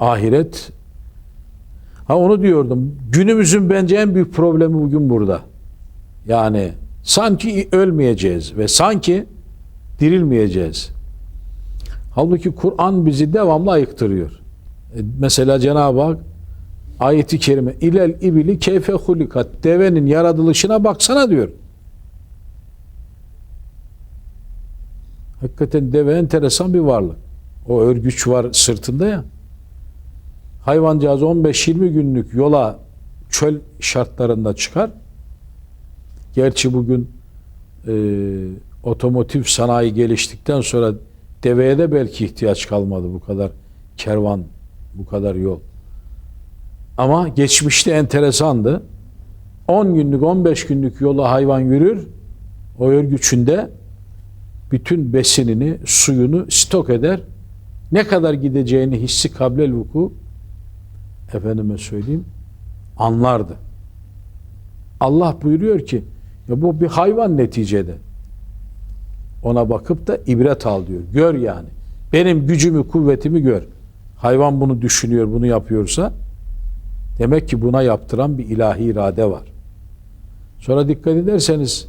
Ahiret Ha onu diyordum. Günümüzün bence en büyük problemi bugün burada. Yani sanki ölmeyeceğiz ve sanki dirilmeyeceğiz. Halbuki Kur'an bizi devamlı ayıktırıyor. E, Mesela Cenab-ı Hak ayeti kerime ilel ibili keyfe hulikat devenin yaratılışına baksana diyor. Hakikaten deve enteresan bir varlık. O örgüç var sırtında ya. Hayvancağız 15-20 günlük yola çöl şartlarında çıkar. Gerçi bugün e, otomotiv sanayi geliştikten sonra deveye de belki ihtiyaç kalmadı bu kadar kervan, bu kadar yol. Ama geçmişte enteresandı. 10 günlük, 15 günlük yola hayvan yürür. O örgüçünde bütün besinini, suyunu stok eder. Ne kadar gideceğini hissi kablel vuku efendime söyleyeyim anlardı. Allah buyuruyor ki ya bu bir hayvan neticede. Ona bakıp da ibret al diyor. Gör yani. Benim gücümü, kuvvetimi gör. Hayvan bunu düşünüyor, bunu yapıyorsa demek ki buna yaptıran bir ilahi irade var. Sonra dikkat ederseniz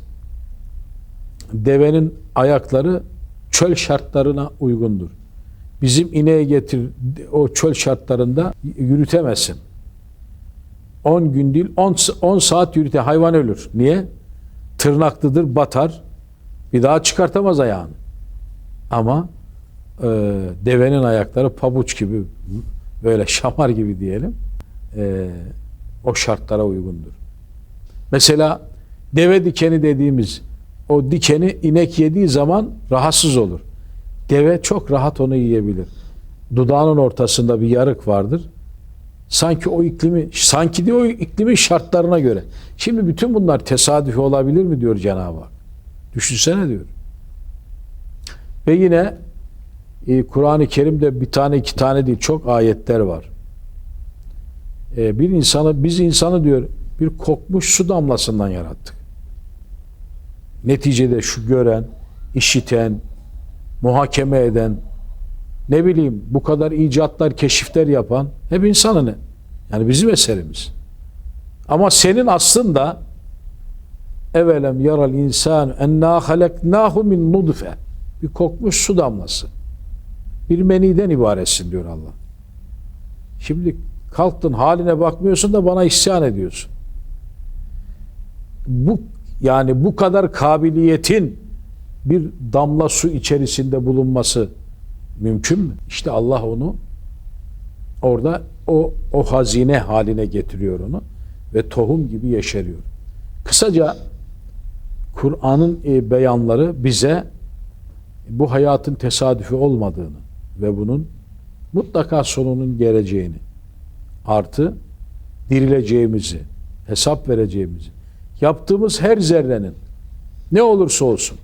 devenin ayakları çöl şartlarına uygundur. Bizim ineğe getir o çöl şartlarında yürütemezsin. 10 gün değil 10, 10 saat yürüte hayvan ölür. Niye? Tırnaklıdır batar. Bir daha çıkartamaz ayağını. Ama e, devenin ayakları pabuç gibi böyle şamar gibi diyelim. E, o şartlara uygundur. Mesela deve dikeni dediğimiz o dikeni inek yediği zaman rahatsız olur. Deve çok rahat onu yiyebilir. Dudağının ortasında bir yarık vardır. Sanki o iklimi, sanki diyor o iklimin şartlarına göre. Şimdi bütün bunlar tesadüfi olabilir mi diyor Cenab-ı Hak. Düşünsene diyor. Ve yine e, Kur'an-ı Kerim'de bir tane iki tane değil çok ayetler var. E, bir insanı, biz insanı diyor bir kokmuş su damlasından yarattık. Neticede şu gören, işiten, muhakeme eden, ne bileyim bu kadar icatlar, keşifler yapan hep insanı Yani bizim eserimiz. Ama senin aslında evelem yaral insan enna haleknahu min nudfe bir kokmuş su damlası. Bir meniden ibaretsin diyor Allah. Şimdi kalktın haline bakmıyorsun da bana isyan ediyorsun. Bu yani bu kadar kabiliyetin bir damla su içerisinde bulunması mümkün mü? İşte Allah onu orada o o hazine haline getiriyor onu ve tohum gibi yeşeriyor. Kısaca Kur'an'ın e, beyanları bize bu hayatın tesadüfi olmadığını ve bunun mutlaka sonunun geleceğini artı dirileceğimizi, hesap vereceğimizi, yaptığımız her zerrenin ne olursa olsun